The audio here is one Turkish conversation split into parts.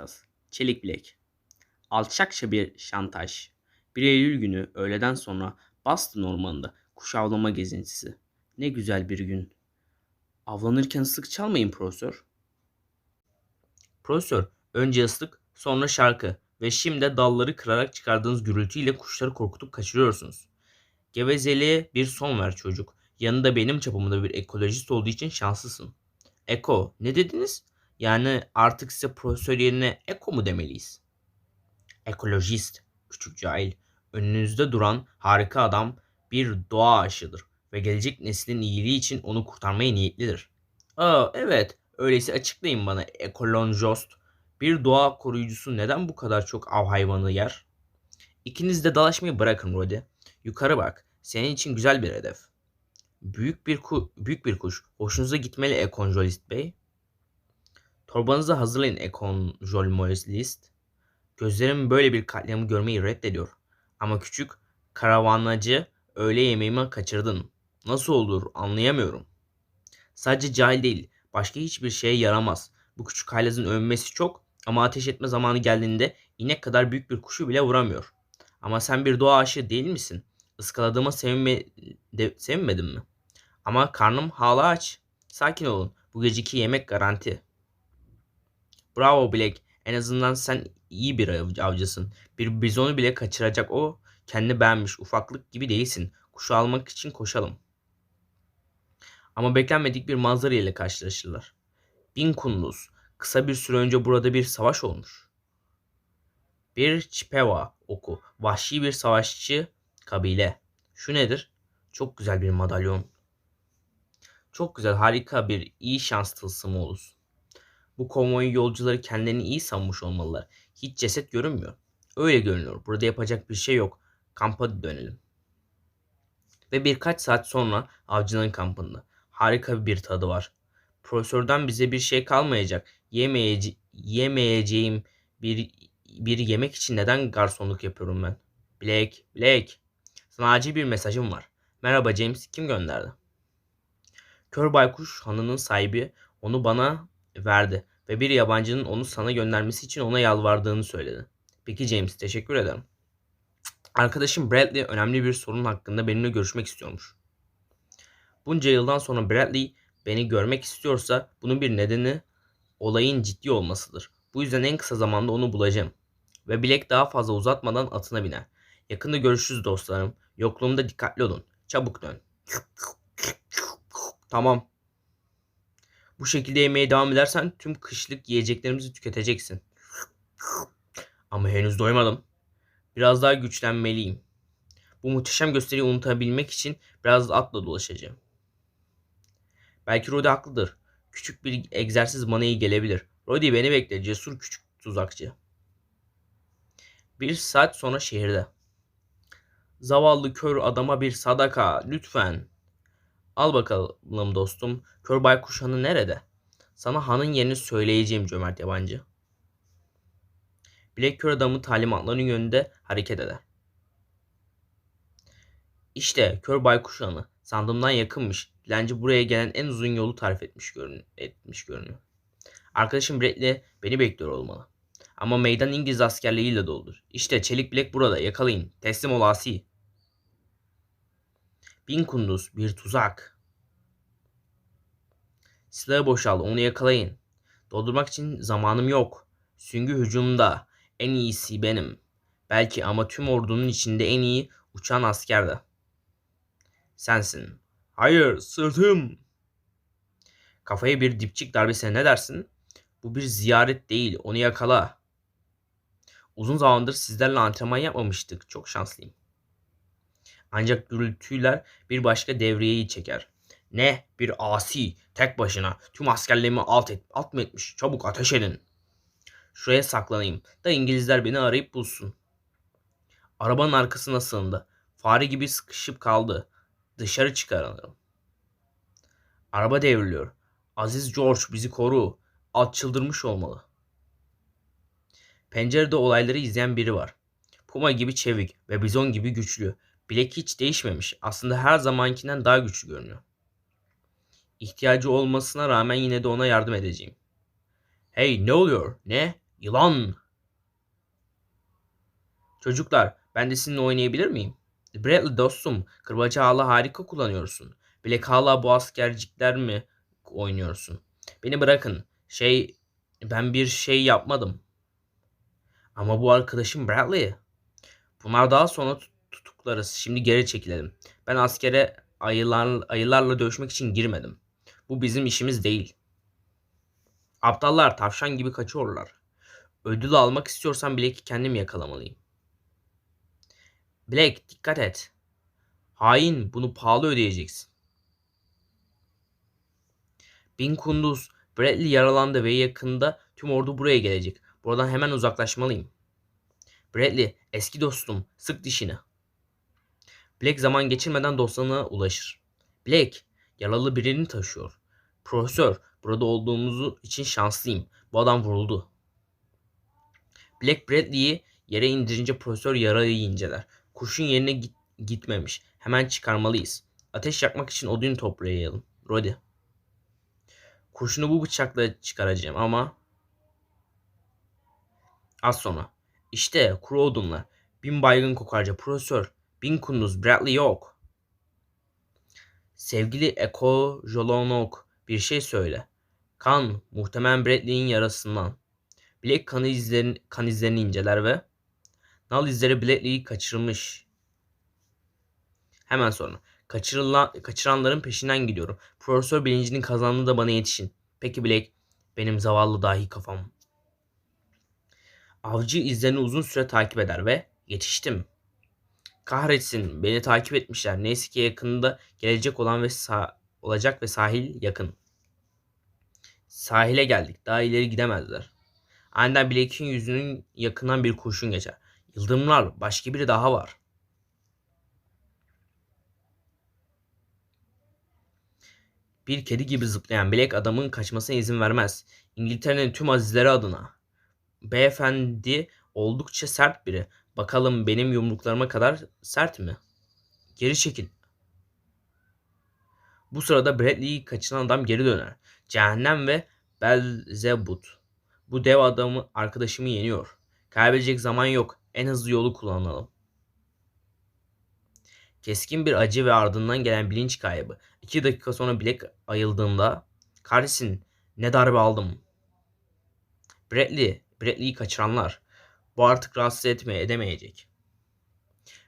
Texas. Çelik bilek. Alçakça bir şantaj. 1 Eylül günü öğleden sonra Boston ormanında kuş avlama gezintisi. Ne güzel bir gün. Avlanırken ıslık çalmayın profesör. Profesör, önce ıslık, sonra şarkı ve şimdi dalları kırarak çıkardığınız gürültüyle kuşları korkutup kaçırıyorsunuz. Gevezeliğe bir son ver çocuk. Yanında benim çapımda bir ekolojist olduğu için şanslısın. Eko, ne dediniz? Yani artık size profesör yerine eko mu demeliyiz? Ekolojist, küçük cahil. Önünüzde duran harika adam bir doğa aşığıdır ve gelecek neslin iyiliği için onu kurtarmaya niyetlidir. Aa evet, öyleyse açıklayın bana ekolonjost. Bir doğa koruyucusu neden bu kadar çok av hayvanı yer? İkiniz de dalaşmayı bırakın Rodi. Yukarı bak. Senin için güzel bir hedef. Büyük bir ku büyük bir kuş. Hoşunuza gitmeli ekonjolist bey. Torbanızı hazırlayın ekonjolist. Gözlerim böyle bir katliamı görmeyi reddediyor. Ama küçük karavanacı öğle yemeğimi kaçırdın. Nasıl olur anlayamıyorum. Sadece cahil değil. Başka hiçbir şeye yaramaz. Bu küçük haylazın övünmesi çok ama ateş etme zamanı geldiğinde inek kadar büyük bir kuşu bile vuramıyor. Ama sen bir doğa aşığı değil misin? Iskaladığıma sevinme, de, sevinmedin mi? Ama karnım hala aç. Sakin olun. Bu geceki yemek garanti. Bravo Black. En azından sen iyi bir av- avcısın. Bir bizonu bile kaçıracak o. Kendini beğenmiş. Ufaklık gibi değilsin. Kuşu almak için koşalım. Ama beklenmedik bir manzara ile karşılaşırlar. Bin kunduz. Kısa bir süre önce burada bir savaş olmuş. Bir Chippewa oku. Vahşi bir savaşçı kabile. Şu nedir? Çok güzel bir madalyon. Çok güzel, harika bir iyi şans tılsımı olur. Bu konvoy yolcuları kendilerini iyi sanmış olmalılar. Hiç ceset görünmüyor. Öyle görünüyor. Burada yapacak bir şey yok. Kampa dönelim. Ve birkaç saat sonra avcının kampında. Harika bir tadı var. Profesörden bize bir şey kalmayacak. Yemeyece yemeyeceğim bir bir yemek için neden garsonluk yapıyorum ben? Blake, Blake. Sana acil bir mesajım var. Merhaba James, kim gönderdi? Kör baykuş hanının sahibi onu bana verdi ve bir yabancının onu sana göndermesi için ona yalvardığını söyledi. Peki James, teşekkür ederim. Arkadaşım Bradley önemli bir sorun hakkında benimle görüşmek istiyormuş. Bunca yıldan sonra Bradley beni görmek istiyorsa bunun bir nedeni olayın ciddi olmasıdır. Bu yüzden en kısa zamanda onu bulacağım. Ve Black daha fazla uzatmadan atına biner. Yakında görüşürüz dostlarım. Yokluğumda dikkatli olun. Çabuk dön. Tamam. Bu şekilde yemeye devam edersen tüm kışlık yiyeceklerimizi tüketeceksin. Ama henüz doymadım. Biraz daha güçlenmeliyim. Bu muhteşem gösteriyi unutabilmek için biraz atla dolaşacağım. Belki Rodi haklıdır. Küçük bir egzersiz bana iyi gelebilir. Rodi beni bekle cesur küçük tuzakçı. Bir saat sonra şehirde. Zavallı kör adama bir sadaka lütfen. Al bakalım dostum. Kör baykuş hanı nerede? Sana hanın yerini söyleyeceğim cömert yabancı. Bilek kör adamı talimatların yönünde hareket eder. İşte kör baykuş hanı. Sandığımdan yakınmış. Dilenci buraya gelen en uzun yolu tarif etmiş, görün etmiş görünüyor. Arkadaşım Bradley beni bekliyor olmalı. Ama meydan İngiliz askerleriyle doludur. İşte çelik bilek burada yakalayın. Teslim ol asi. Bin kunduz bir tuzak. Silahı boşaldı onu yakalayın. Doldurmak için zamanım yok. Süngü hücumda. En iyisi benim. Belki ama tüm ordunun içinde en iyi uçan asker de. Sensin. Hayır sırtım. Kafaya bir dipçik darbesine ne dersin? Bu bir ziyaret değil onu yakala. Uzun zamandır sizlerle antrenman yapmamıştık. Çok şanslıyım. Ancak gürültüler bir başka devriyeyi çeker. Ne? Bir asi tek başına tüm askerlerimi alt, et, alt mı etmiş? Çabuk ateş edin. Şuraya saklanayım da İngilizler beni arayıp bulsun. Arabanın arkasına sığındı. Fare gibi sıkışıp kaldı. Dışarı çıkaralım. Araba devriliyor. Aziz George bizi koru. At çıldırmış olmalı. Pencerede olayları izleyen biri var. Puma gibi çevik ve bizon gibi güçlü. Bilek hiç değişmemiş. Aslında her zamankinden daha güçlü görünüyor. İhtiyacı olmasına rağmen yine de ona yardım edeceğim. Hey ne oluyor? Ne? Yılan! Çocuklar, ben de sizinle oynayabilir miyim? Bradley dostum, kırbacı hala harika kullanıyorsun. Black hala bu askercikler mi oynuyorsun? Beni bırakın. Şey, ben bir şey yapmadım. Ama bu arkadaşım Bradley. Bunlar daha sonra tutuklarız. Şimdi geri çekilelim. Ben askere ayılar, ayılarla dövüşmek için girmedim. Bu bizim işimiz değil. Aptallar tavşan gibi kaçıyorlar. Ödül almak istiyorsan Blake'i kendim yakalamalıyım. Blake dikkat et. Hain bunu pahalı ödeyeceksin. Bin Kunduz, Bradley yaralandı ve yakında tüm ordu buraya gelecek. Buradan hemen uzaklaşmalıyım. Bradley, eski dostum, sık dişini. Blake zaman geçirmeden dostlarına ulaşır. Blake, yaralı birini taşıyor. Profesör, burada olduğumuzu için şanslıyım. Bu adam vuruldu. Black Bradley'i yere indirince profesör yarayı inceler. Kurşun yerine git gitmemiş. Hemen çıkarmalıyız. Ateş yakmak için odun toplayalım. Rodi. Kurşunu bu bıçakla çıkaracağım ama az sonra. İşte kuru odunlar. Bin baygın kokarca profesör. Bin kunduz Bradley yok. Sevgili Eko Jolonok bir şey söyle. Kan muhtemelen Bradley'in yarasından. Black kan, izlerini, kan izlerini inceler ve Nal izleri Bradley'i kaçırmış. Hemen sonra. Kaçırılan, kaçıranların peşinden gidiyorum. Profesör bilincinin kazandığı da bana yetişin. Peki Blake, benim zavallı dahi kafam. Avcı izlerini uzun süre takip eder ve yetiştim. Kahretsin beni takip etmişler. Neyse ki yakında gelecek olan ve olacak ve sahil yakın. Sahile geldik. Daha ileri gidemezler. Aniden Blake'in yüzünün yakından bir kurşun geçer. Yıldırımlar başka biri daha var. Bir kedi gibi zıplayan Black adamın kaçmasına izin vermez. İngiltere'nin tüm azizleri adına. Beyefendi oldukça sert biri. Bakalım benim yumruklarıma kadar sert mi? Geri çekil. Bu sırada Bradley'i kaçıran adam geri döner. Cehennem ve Belzebut. Bu dev adamı arkadaşımı yeniyor. Kaybedecek zaman yok. En hızlı yolu kullanalım. Keskin bir acı ve ardından gelen bilinç kaybı. İki dakika sonra bilek ayıldığında kardeşin ne darbe aldım. Bradley, Bradley'i kaçıranlar. Bu artık rahatsız etmeye edemeyecek.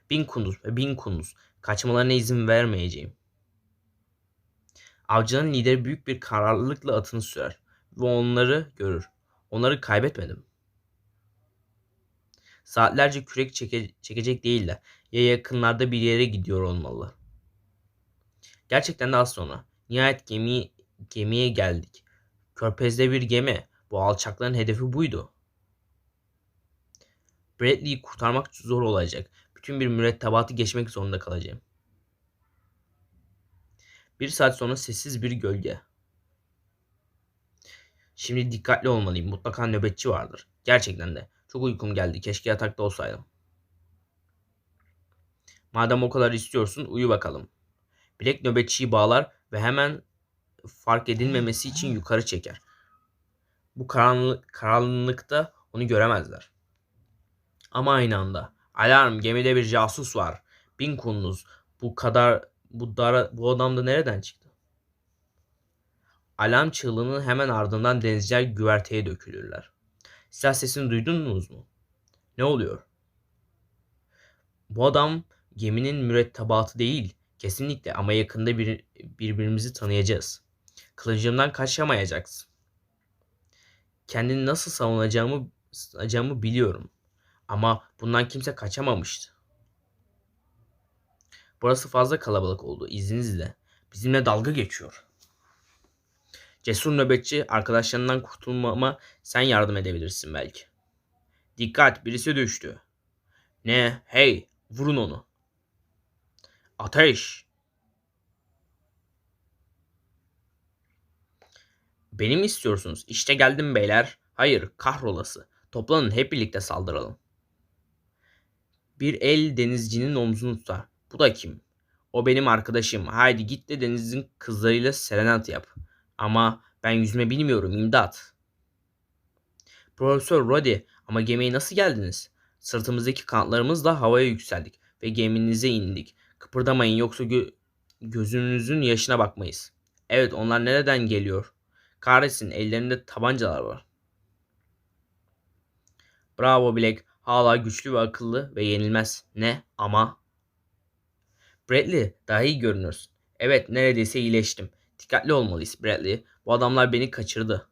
Bin kunduz ve bin kunduz. Kaçmalarına izin vermeyeceğim. Avcının lideri büyük bir kararlılıkla atını sürer ve onları görür. Onları kaybetmedim. Saatlerce kürek çeke, çekecek değiller. Ya yakınlarda bir yere gidiyor olmalı. Gerçekten de az sonra. Nihayet gemi, gemiye geldik. Körpezde bir gemi. Bu alçakların hedefi buydu. Bradley'i kurtarmak zor olacak. Bütün bir mürettebatı geçmek zorunda kalacağım. Bir saat sonra sessiz bir gölge. Şimdi dikkatli olmalıyım. Mutlaka nöbetçi vardır. Gerçekten de. Çok uykum geldi. Keşke yatakta olsaydım. Madem o kadar istiyorsun uyu bakalım. Bilek nöbetçiyi bağlar ve hemen fark edilmemesi için yukarı çeker. Bu karanlık, karanlıkta onu göremezler. Ama aynı anda alarm gemide bir casus var. Bin kunduz bu kadar bu dara, bu adam da nereden çıktı? Alarm çığlığının hemen ardından denizciler güverteye dökülürler. Silah sesini duydunuz mu? Ne oluyor? Bu adam geminin mürettebatı değil. Kesinlikle ama yakında bir, birbirimizi tanıyacağız. Kılıcımdan kaçamayacaksın. Kendini nasıl savunacağımı, savunacağımı biliyorum. Ama bundan kimse kaçamamıştı. Burası fazla kalabalık oldu. İzninizle. Bizimle dalga geçiyor. Cesur nöbetçi arkadaşlarından kurtulmama sen yardım edebilirsin belki. Dikkat birisi düştü. Ne? Hey vurun onu. Ateş. Beni mi istiyorsunuz? İşte geldim beyler. Hayır kahrolası. Toplanın hep birlikte saldıralım. Bir el denizcinin omzunu tutar. Bu da kim? O benim arkadaşım. Haydi git de denizin kızlarıyla serenat yap. Ama ben yüzme bilmiyorum imdat. Profesör Roddy ama gemiye nasıl geldiniz? Sırtımızdaki kanatlarımızla havaya yükseldik ve geminize indik. Kıpırdamayın yoksa gö- gözünüzün yaşına bakmayız. Evet onlar nereden geliyor? Kahretsin ellerinde tabancalar var. Bravo Black. Hala güçlü ve akıllı ve yenilmez. Ne? Ama... Bradley daha iyi görünüyorsun. Evet neredeyse iyileştim. Dikkatli olmalıyız Bradley. Bu adamlar beni kaçırdı.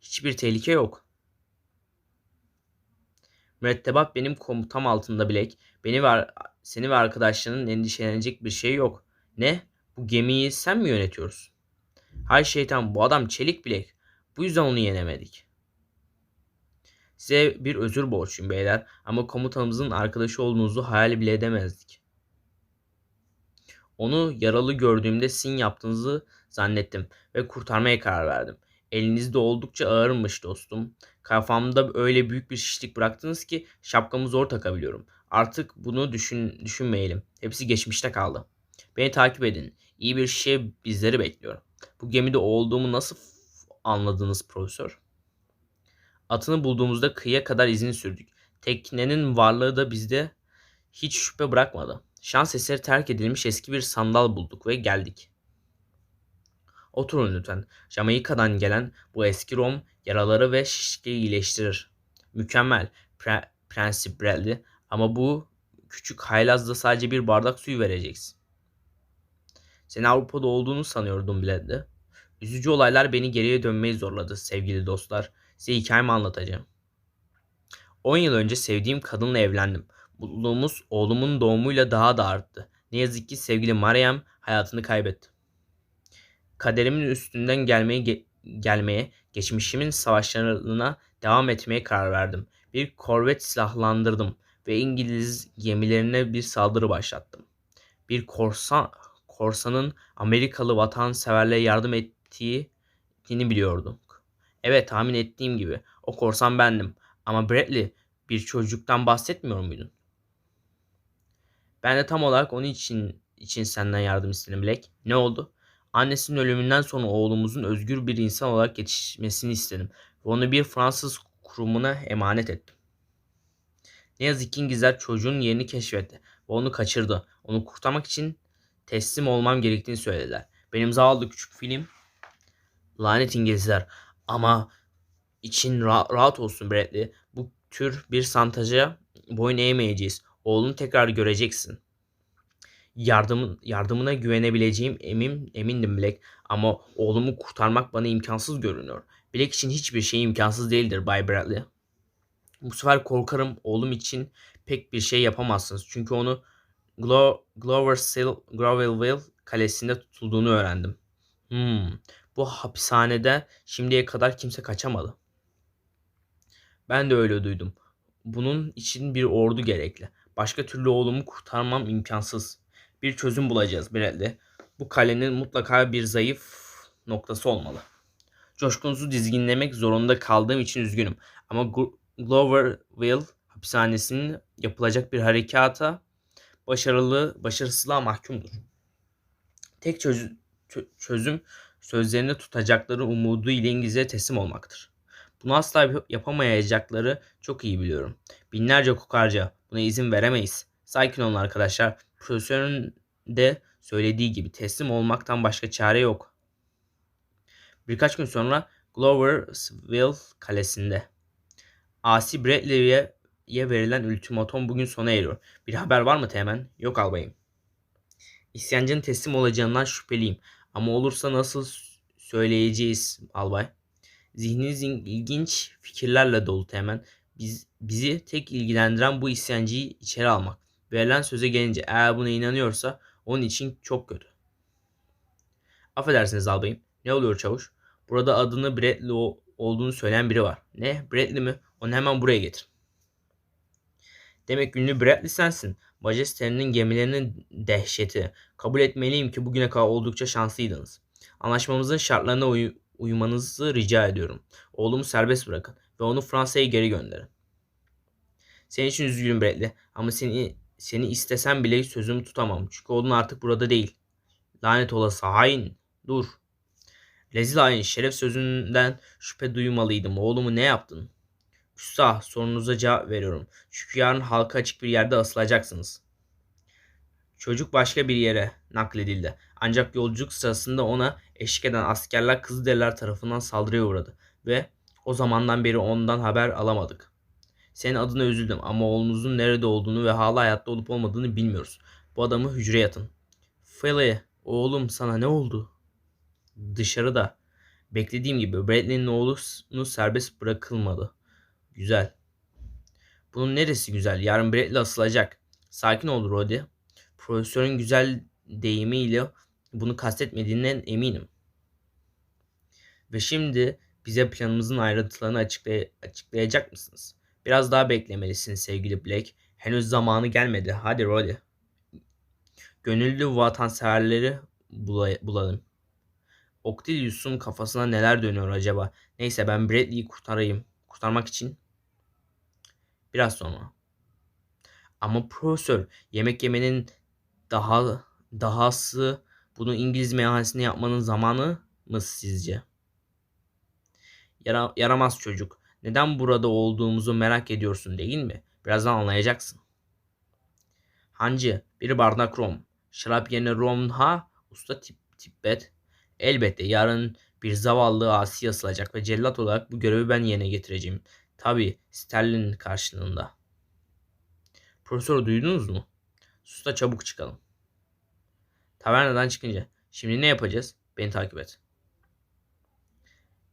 Hiçbir tehlike yok. Mürettebat benim komutam altında Black. Beni ve seni ve arkadaşlarının endişelenecek bir şey yok. Ne? Bu gemiyi sen mi yönetiyorsun? Hay şeytan bu adam çelik Black. Bu yüzden onu yenemedik. Size bir özür borçluyum beyler ama komutanımızın arkadaşı olduğunuzu hayal bile edemezdik. Onu yaralı gördüğümde sin yaptığınızı zannettim ve kurtarmaya karar verdim. Elinizde oldukça ağırmış dostum. Kafamda öyle büyük bir şişlik bıraktınız ki şapkamı zor takabiliyorum. Artık bunu düşün, düşünmeyelim. Hepsi geçmişte kaldı. Beni takip edin. İyi bir şey bizleri bekliyor. Bu gemide olduğumu nasıl anladınız profesör? Atını bulduğumuzda kıyıya kadar izini sürdük. Teknenin varlığı da bizde hiç şüphe bırakmadı. Şans eseri terk edilmiş eski bir sandal bulduk ve geldik. Oturun lütfen. Jamaika'dan gelen bu eski rom yaraları ve şişliği iyileştirir. Mükemmel. Pre Prensip Bradley. Ama bu küçük haylazda sadece bir bardak suyu vereceksin. Seni Avrupa'da olduğunu sanıyordum Bradley. Üzücü olaylar beni geriye dönmeyi zorladı sevgili dostlar. Size hikayemi anlatacağım. 10 yıl önce sevdiğim kadınla evlendim. Mutluluğumuz oğlumun doğumuyla daha da arttı. Ne yazık ki sevgili Meryem hayatını kaybetti. Kaderimin üstünden gelmeye, ge- gelmeye, geçmişimin savaşlarına devam etmeye karar verdim. Bir korvet silahlandırdım ve İngiliz gemilerine bir saldırı başlattım. Bir korsan korsanın Amerikalı vatanseverlere yardım ettiğini biliyordum. Evet tahmin ettiğim gibi o korsan bendim. Ama Bradley bir çocuktan bahsetmiyor muydun? Ben de tam olarak onun için için senden yardım istedim Black. Ne oldu? Annesinin ölümünden sonra oğlumuzun özgür bir insan olarak yetişmesini istedim. Ve onu bir Fransız kurumuna emanet ettim. Ne yazık ki İngilizler çocuğun yerini keşfetti ve onu kaçırdı. Onu kurtarmak için teslim olmam gerektiğini söylediler. Benim zavallı küçük film lanet İngilizler ama için ra- rahat olsun Bradley. Bu tür bir santaja boyun eğmeyeceğiz. Oğlunu tekrar göreceksin. Yardımın, yardımına güvenebileceğim emin, emindim Black ama oğlumu kurtarmak bana imkansız görünüyor. Black için hiçbir şey imkansız değildir Bay Bradley. Bu sefer korkarım oğlum için pek bir şey yapamazsınız. Çünkü onu Glo Gloversill, Grovelville kalesinde tutulduğunu öğrendim. Hmm, bu hapishanede şimdiye kadar kimse kaçamadı. Ben de öyle duydum. Bunun için bir ordu gerekli. Başka türlü oğlumu kurtarmam imkansız. Bir çözüm bulacağız Bradley. Bu kalenin mutlaka bir zayıf noktası olmalı. Coşkunuzu dizginlemek zorunda kaldığım için üzgünüm. Ama Glo- Gloverville hapishanesinin yapılacak bir harekata başarılı başarısızlığa mahkumdur. Tek çöz- çö- çözüm sözlerini tutacakları umudu ile İngilizce teslim olmaktır. Bunu asla yapamayacakları çok iyi biliyorum. Binlerce kokarca buna izin veremeyiz. Sakin olun arkadaşlar. Profesörün de söylediği gibi teslim olmaktan başka çare yok. Birkaç gün sonra Gloversville kalesinde. Asi Bradley'e verilen ultimatom bugün sona eriyor. Bir haber var mı Teğmen? Yok albayım. İsyancının teslim olacağından şüpheliyim. Ama olursa nasıl söyleyeceğiz albay? Zihniniz ilginç fikirlerle dolu Teğmen. Biz, bizi tek ilgilendiren bu isyancıyı içeri almak. Verilen söze gelince eğer buna inanıyorsa onun için çok kötü. Affedersiniz albayım. Ne oluyor çavuş? Burada adını Bradley olduğunu söyleyen biri var. Ne? Bradley mi? Onu hemen buraya getir. Demek ünlü Bradley sensin. Majestelerinin gemilerinin dehşeti. Kabul etmeliyim ki bugüne kadar oldukça şanslıydınız. Anlaşmamızın şartlarına uy- uymanızı rica ediyorum. Oğlumu serbest bırakın ve onu Fransa'ya geri gönderin. Senin için üzgünüm Bradley ama seni seni istesem bile sözümü tutamam. Çünkü oğlun artık burada değil. Lanet olası hain. Dur. Rezil hain şeref sözünden şüphe duymalıydım. Oğlumu ne yaptın? Küstah sorunuza cevap veriyorum. Çünkü yarın halka açık bir yerde asılacaksınız. Çocuk başka bir yere nakledildi. Ancak yolculuk sırasında ona eşlik eden askerler Kızılderililer tarafından saldırıya uğradı ve o zamandan beri ondan haber alamadık. Senin adına üzüldüm ama oğlunuzun nerede olduğunu ve hala hayatta olup olmadığını bilmiyoruz. Bu adamı hücreye atın. Philly, oğlum sana ne oldu? Dışarıda. Beklediğim gibi Bradley'nin oğlunu serbest bırakılmadı. Güzel. Bunun neresi güzel? Yarın Bradley asılacak. Sakin ol Roddy. Profesörün güzel deyimiyle bunu kastetmediğinden eminim. Ve şimdi bize planımızın ayrıntılarını açıklay- açıklayacak mısınız? Biraz daha beklemelisin sevgili Blake. Henüz zamanı gelmedi. Hadi Roddy. Gönüllü vatanseverleri bula- bulalım. Octilius'un kafasına neler dönüyor acaba? Neyse ben Bradley'i kurtarayım. Kurtarmak için biraz sonra. Ama profesör yemek yemenin daha dahası bunu İngiliz meyhanesinde yapmanın zamanı mı sizce? Yara, yaramaz çocuk. Neden burada olduğumuzu merak ediyorsun değil mi? Birazdan anlayacaksın. Hancı bir bardak rom. Şarap yerine rom ha? Usta tip, tibbet. Elbette yarın bir zavallı asi asılacak ve cellat olarak bu görevi ben yerine getireceğim. Tabi sterlin karşılığında. Profesör duydunuz mu? Susta çabuk çıkalım. Tavernadan çıkınca. Şimdi ne yapacağız? Beni takip et.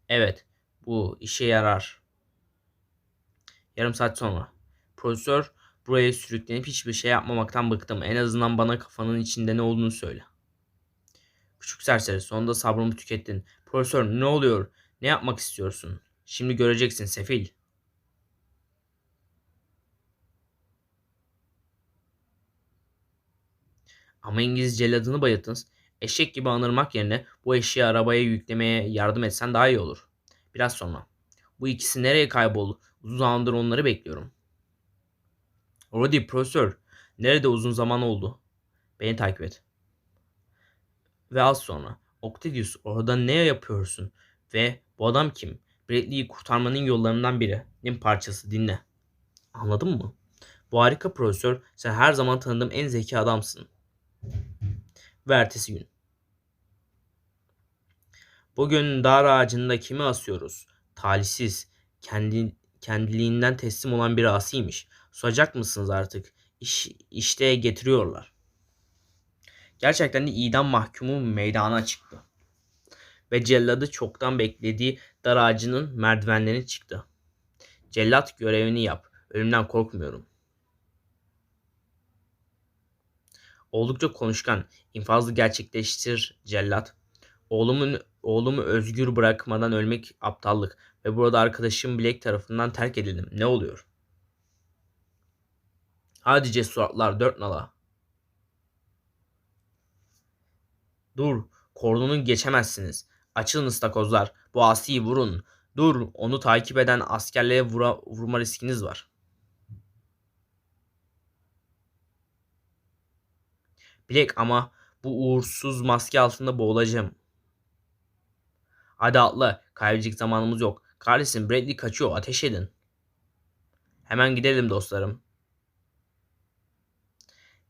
Evet. Bu işe yarar. Yarım saat sonra. Profesör buraya sürüklenip hiçbir şey yapmamaktan bıktım. En azından bana kafanın içinde ne olduğunu söyle. Küçük serseri sonunda sabrımı tükettin. Profesör ne oluyor? Ne yapmak istiyorsun? Şimdi göreceksin sefil. Ama İngiliz celladını bayılttınız. Eşek gibi anırmak yerine bu eşeği arabaya yüklemeye yardım etsen daha iyi olur. Biraz sonra. Bu ikisi nereye kayboldu? Uzun zamandır onları bekliyorum. Roddy profesör. Nerede uzun zaman oldu? Beni takip et. Ve az sonra. Octavius orada ne yapıyorsun? Ve bu adam kim? Bradley'i kurtarmanın yollarından birinin parçası dinle. Anladın mı? Bu harika profesör. Sen her zaman tanıdığım en zeki adamsın. Ve ertesi gün. Bugün dar ağacında kimi asıyoruz? Talihsiz, kendi, kendiliğinden teslim olan bir asiymiş. Susacak mısınız artık? İş, işte getiriyorlar. Gerçekten de idam mahkumu meydana çıktı. Ve celladı çoktan beklediği dar ağacının merdivenlerine çıktı. Cellat görevini yap. Ölümden korkmuyorum. Oldukça konuşkan, infazlı gerçekleştir cellat. Oğlumun oğlumu özgür bırakmadan ölmek aptallık ve burada arkadaşım Blake tarafından terk edildim. Ne oluyor? Hadi cesuratlar dört nala. Dur, kordonu geçemezsiniz. Açılın ıstakozlar. Bu asiyi vurun. Dur, onu takip eden askerlere vura, vurma riskiniz var. Bilek ama bu uğursuz maske altında boğulacağım. Hadi atla. Kaybedecek zamanımız yok. Kardeşim Bradley kaçıyor. Ateş edin. Hemen gidelim dostlarım.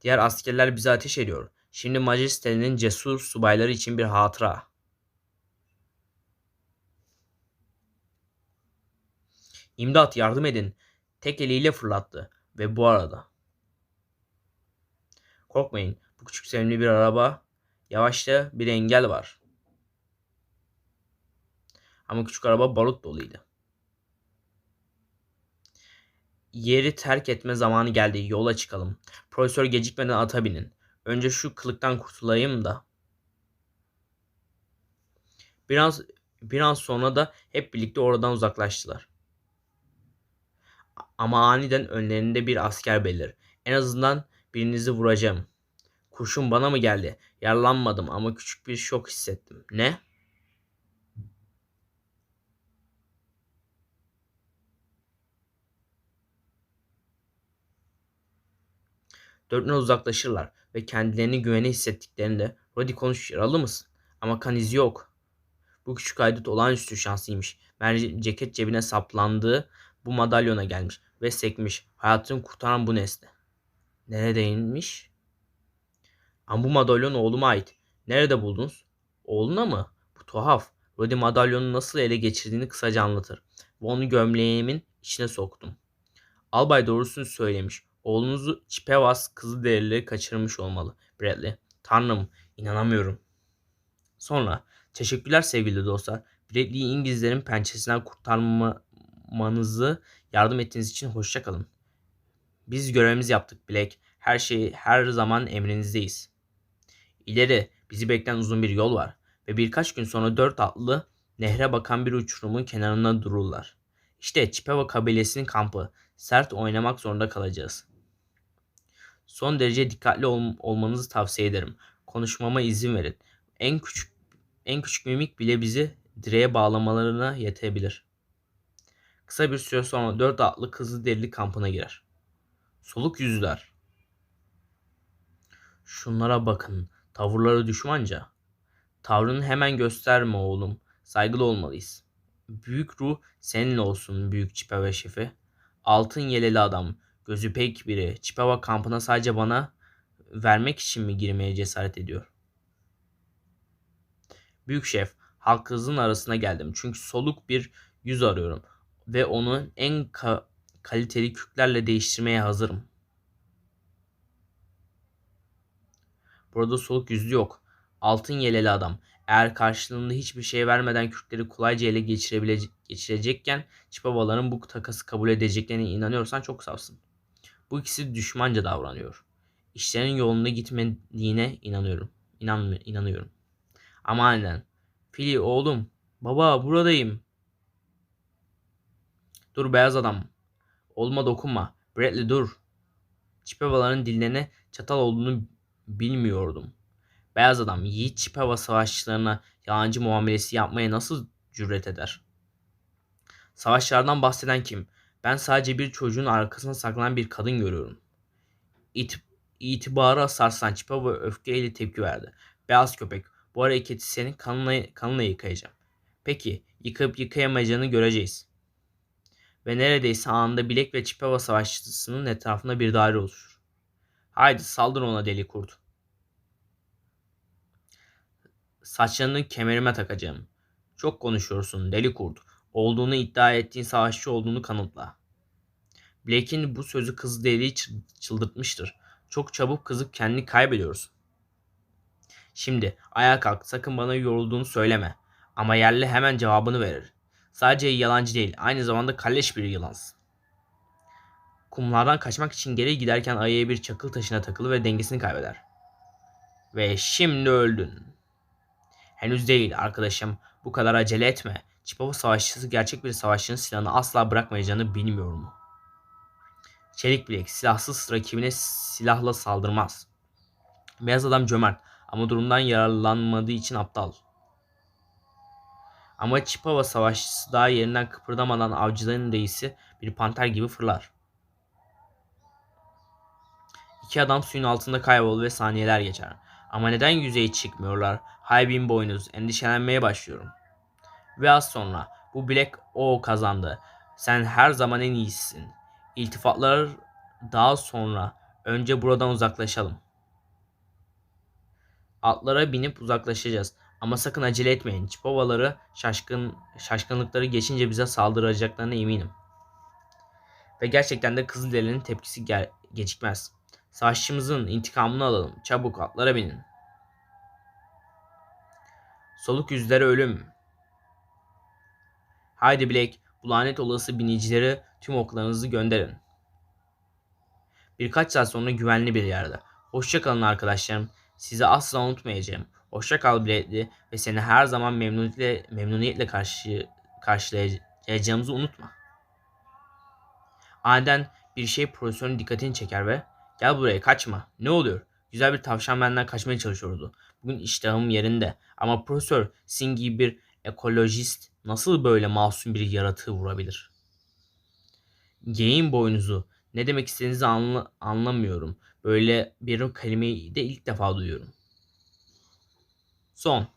Diğer askerler bize ateş ediyor. Şimdi majestenin cesur subayları için bir hatıra. İmdat yardım edin. Tek eliyle fırlattı. Ve bu arada. Korkmayın. Bu küçük sevimli bir araba. Yavaşta bir engel var. Ama küçük araba barut doluydu. Yeri terk etme zamanı geldi. Yola çıkalım. Profesör gecikmeden ata binin. Önce şu kılıktan kurtulayım da. Biraz biraz sonra da hep birlikte oradan uzaklaştılar. Ama aniden önlerinde bir asker belir. En azından birinizi vuracağım. Kurşun bana mı geldi? Yaralanmadım ama küçük bir şok hissettim. Ne? Dörtüne uzaklaşırlar ve kendilerini güvene hissettiklerinde Roddy konuş yaralı mısın? Ama kan izi yok. Bu küçük haydut olağanüstü şanslıymış. Bence ceket cebine saplandığı bu madalyona gelmiş ve sekmiş. Hayatını kurtaran bu nesne. Neredeymiş? Ama bu madalyon oğluma ait. Nerede buldunuz? Oğluna mı? Bu tuhaf. Roddy madalyonu nasıl ele geçirdiğini kısaca anlatır. Ve onu gömleğimin içine soktum. Albay doğrusunu söylemiş. Oğlunuzu Çipevas Kızılderilileri kaçırmış olmalı. Bradley. Tanrım inanamıyorum. Sonra teşekkürler sevgili dostlar. Bradley'i İngilizlerin pençesinden kurtarmanızı yardım ettiğiniz için hoşça kalın. Biz görevimizi yaptık Black. Her şey her zaman emrinizdeyiz. İleri bizi bekleyen uzun bir yol var ve birkaç gün sonra dört atlı nehre bakan bir uçurumun kenarında dururlar. İşte Çipeva kabilesinin kampı. Sert oynamak zorunda kalacağız. Son derece dikkatli ol- olmanızı tavsiye ederim. Konuşmama izin verin. En küçük en küçük mimik bile bizi direğe bağlamalarına yetebilir. Kısa bir süre sonra dört atlı kızıl derili kampına girer. Soluk yüzler. Şunlara bakın. Tavırları düşmanca. Tavrını hemen gösterme oğlum. Saygılı olmalıyız. Büyük ruh seninle olsun büyük Çipeva şefi. Altın yeleli adam. Gözü pek biri. Çipeva kampına sadece bana vermek için mi girmeye cesaret ediyor? Büyük şef, halkınızın arasına geldim. Çünkü soluk bir yüz arıyorum. Ve onu en ka- kaliteli kürklerle değiştirmeye hazırım. Burada soluk yüzlü yok. Altın yeleli adam. Eğer karşılığında hiçbir şey vermeden kürkleri kolayca ele geçirecekken çipabaların bu takası kabul edeceklerine inanıyorsan çok safsın. Bu ikisi düşmanca davranıyor. İşlerin yolunda gitmediğine inanıyorum. İnan, inanıyorum. Ama aniden. Fili oğlum. Baba buradayım. Dur beyaz adam. Olma dokunma. Bradley dur. Çipevaların dillerine çatal olduğunu bilmiyordum. Beyaz adam yiğit Çipeva savaşçılarına yalancı muamelesi yapmaya nasıl cüret eder? Savaşlardan bahseden kim? Ben sadece bir çocuğun arkasına saklanan bir kadın görüyorum. İt, itibarı sarsan Çipeva öfkeyle tepki verdi. Beyaz köpek bu hareketi senin kanına, kanına yıkayacağım. Peki yıkıp yıkayamayacağını göreceğiz. Ve neredeyse anında Bilek ve Çipeva savaşçısının etrafında bir daire oluşur. Haydi saldır ona deli kurt. Saçlarını kemerime takacağım. Çok konuşuyorsun deli kurt. Olduğunu iddia ettiğin savaşçı olduğunu kanıtla. Blake'in bu sözü kızı deliği çıldırtmıştır. Çok çabuk kızıp kendini kaybediyorsun. Şimdi ayağa kalk sakın bana yorulduğunu söyleme. Ama yerli hemen cevabını verir. Sadece yalancı değil aynı zamanda kalleş bir yılansın. Kumlardan kaçmak için geri giderken ayıya bir çakıl taşına takılır ve dengesini kaybeder. Ve şimdi öldün. Henüz değil arkadaşım. Bu kadar acele etme. Çipova savaşçısı gerçek bir savaşçının silahını asla bırakmayacağını bilmiyor mu? Çelik bilek silahsız rakibine silahla saldırmaz. Beyaz adam cömert ama durumdan yararlanmadığı için aptal. Ama Çipava savaşçısı daha yerinden kıpırdamadan avcıların reisi bir panter gibi fırlar. İki adam suyun altında kaybolur ve saniyeler geçer. Ama neden yüzeye çıkmıyorlar? Haybin boynuz. Endişelenmeye başlıyorum. Ve az sonra bu bilek o kazandı. Sen her zaman en iyisisin. İltifatlar daha sonra. Önce buradan uzaklaşalım. Atlara binip uzaklaşacağız. Ama sakın acele etmeyin. Çipovaları şaşkın, şaşkınlıkları geçince bize saldıracaklarına eminim. Ve gerçekten de Kızılderili'nin tepkisi gecikmez. Savaşçımızın intikamını alalım. Çabuk atlara binin. Soluk yüzlere ölüm. Haydi Blake, bu lanet olası binicileri tüm oklarınızı gönderin. Birkaç saat sonra güvenli bir yerde. Hoşça kalın arkadaşlarım. Sizi asla unutmayacağım. Hoşça kal Blake'li ve seni her zaman memnuniyetle, memnuniyetle karşı, karşılayacağımızı unutma. Aniden bir şey profesörün dikkatini çeker ve gel buraya kaçma. Ne oluyor? Güzel bir tavşan benden kaçmaya çalışıyordu. Bugün iştahım yerinde. Ama profesör sizin gibi bir ekolojist nasıl böyle masum bir yaratığı vurabilir? Geyin boynuzu. Ne demek istediğinizi anla, anlamıyorum. Böyle bir kelimeyi de ilk defa duyuyorum. Son.